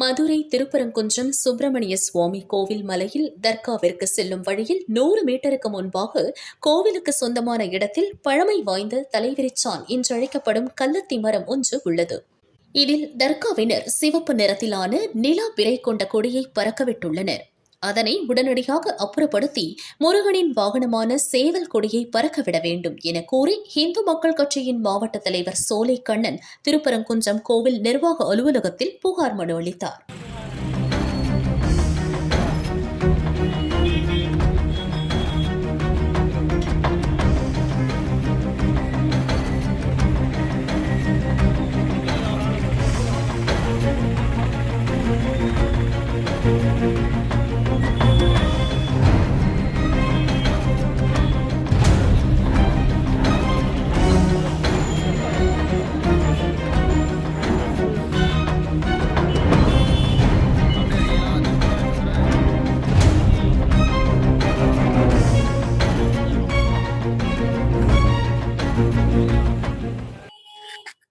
மதுரை திருப்பரங்குன்றம் சுப்பிரமணிய சுவாமி கோவில் மலையில் தர்காவிற்கு செல்லும் வழியில் நூறு மீட்டருக்கு முன்பாக கோவிலுக்கு சொந்தமான இடத்தில் பழமை வாய்ந்த தலைவிரிச்சான் என்றழைக்கப்படும் கள்ளத்தி மரம் ஒன்று உள்ளது. இதில் தர்காவினர் சிவப்பு நிறத்திலான நிலா பிறை கொண்ட கொடியை பறக்கவிட்டுள்ளனர். அதனை உடனடியாக அப்புறப்படுத்தி முருகனின் வாகனமான சேவல் கொடியை பறக்கவிட வேண்டும் என கூறி இந்து மக்கள் கட்சியின் மாவட்ட தலைவர் சோலை கண்ணன் திருப்பரங்குன்றம் கோவில் நிர்வாக அலுவலகத்தில் புகார் மனு அளித்தார்.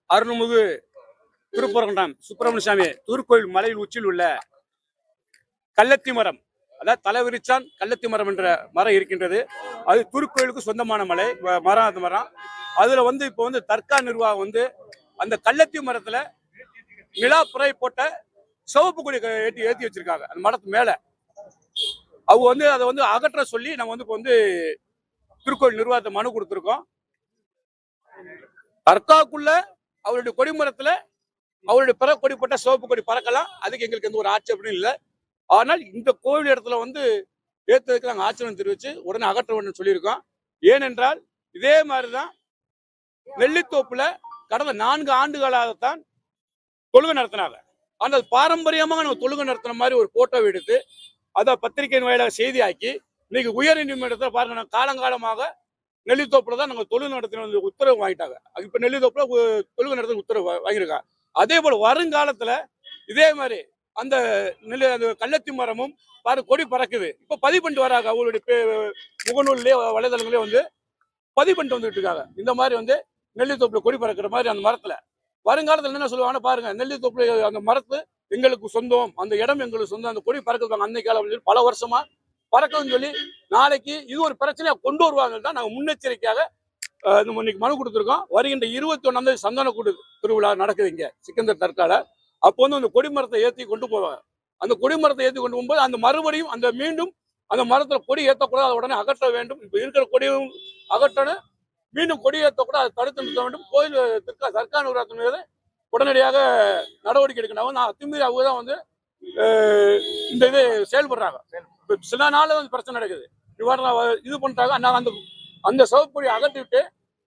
அருள்மிகு திருப்பரங்குன்றம் சுப்பிரமணிய சாமி திருக்கோயில் மலையில் உச்சியில் உள்ள கள்ளத்தி மரம் அதாவது தலைவிரிச்சான் கள்ளத்தி மரம் என்ற மரம் இருக்கின்றது. அது திருக்கோயிலுக்கு சொந்தமான மலை மரம் அந்த மரம். அதுல வந்து இப்போ வந்து தர்கா நிர்வாகம் வந்து அந்த கள்ளத்தி மரத்துல நிலாப்புறை போட்ட சிவப்பு கொடி ஏற்றி ஏற்றி வச்சிருக்காங்க. அந்த மரத்து மேல. அவங்க வந்து அதை வந்து அகற்ற சொல்லி நம்ம வந்து இப்போ வந்து திருக்கோயில் நிர்வாகத்தை மனு கொடுத்துருக்கோம். தர்காக்குள்ள அவருடைய கொடிமரத்துல அவருடைய பிற கொடிப்பட்ட சிவப்பு கொடி பறக்கலாம். அதுக்கு எங்களுக்கு எந்த ஒரு ஆட்சேபனும் இல்லை. ஆனால் இந்த கோவில் இடத்துல வந்து ஏற்றதுக்கு நாங்கள் ஆச்சரியம் தெரிவித்து உடனே அகற்ற வேண்டும் சொல்லியிருக்கோம். ஏனென்றால் இதே மாதிரி தான் வெள்ளித்தோப்பில் கடந்த நான்கு ஆண்டுகளாகத்தான் தொழுகை நடத்தினாங்க. ஆனால் அது பாரம்பரியமாக நம்ம தொழுகை நடத்தின மாதிரி ஒரு போட்டோவை எடுத்து அதை பத்திரிகையின் வாயிலாக செய்தியாக்கி இன்னைக்கு உயர் நீதிமன்றத்தில் பாருங்க காலங்காலமாக நெல்லித்தோப்புல தான் நாங்கள் தொழில் நடத்தின உத்தரவு வாங்கிட்டாங்க. இப்போ நெல்லித்தோப்புல தொழில் நடத்தின உத்தரவு வாங்கியிருக்காங்க. அதே போல் வருங்காலத்தில் இதே மாதிரி அந்த நெல் அந்த கள்ளத்தி மரமும் பாரு கொடி பறக்குது. இப்போ பதிவு பண்ணிட்டு வராங்க. அவங்களுடைய முகநூல்லே வலைதளங்களே வந்து பதிவு பண்ணிட்டு வந்துட்டு இருக்காங்க இந்த மாதிரி வந்து நெல்லித்தோப்புல கொடி பறக்கிற மாதிரி அந்த மரத்தில். வருங்காலத்தில் என்ன சொல்லுவாங்கன்னா பாருங்க நெல்லித்தோப்புல அந்த மரத்து எங்களுக்கு சொந்தம் அந்த இடம் எங்களுக்கு சொந்தம் அந்த கொடி பறக்குவாங்க அன்னைக்கு பல வருஷமா பறக்கணும்னு சொல்லி நாளைக்கு இது ஒரு பிரச்சனையா கொண்டு வருவாங்க தான் நாங்கள் முன்னெச்சரிக்கையாக நம்ம இன்னைக்கு மனு கொடுத்துருக்கோம். வருகின்ற இருபத்தி ஒன்றாம் தேதி கூட்டு திருவிழா நடக்குது இங்க சிக்கந்தர் தற்கால அப்போ வந்து அந்த கொடிமரத்தை ஏற்றி கொண்டு போவாங்க. அந்த கொடிமரத்தை ஏற்றி கொண்டு போகும்போது அந்த மறுபடியும் அந்த மீண்டும் அந்த மரத்தில் கொடி ஏற்றக்கூடாது அதை உடனே அகற்ற வேண்டும். இப்போ இருக்கிற கொடியும் அகற்றணும். மீண்டும் கொடி ஏற்றக்கூடாது அதை தடுத்து நிறுத்த வேண்டும். கோயில் திருக்கா சர்க்கார் நிர்வாகத்தின் மீது உடனடியாக நடவடிக்கை எடுக்கணும். நான் அத்துமீறி அவங்க தான் வந்து இந்த இது செயல்படுறாங்க. சில நாள் வந்து பிரச்சனை நடக்குது. நிவாரணம் இது பண்ணுறாங்க நாங்கள் அந்த அந்த சிவப்பொடி அகற்றிவிட்டு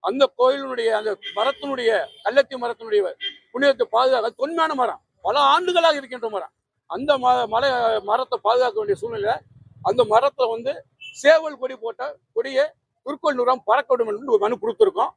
அந்த கோயிலினுடைய அந்த மரத்தினுடைய கள்ளத்தி மரத்தினுடைய புண்ணியத்தை பாதுகாக்க தொன்மையான மரம். பல ஆண்டுகளாக இருக்கின்ற மரம். அந்த ம மலை மரத்தை பாதுகாக்க வேண்டிய சூழ்நிலை அந்த மரத்தை வந்து சேவல் கொடி போட்ட கொடியை திருக்கோள் நூறாம் பறக்க விடும் என்று ஒரு மனு கொடுத்துருக்கோம்.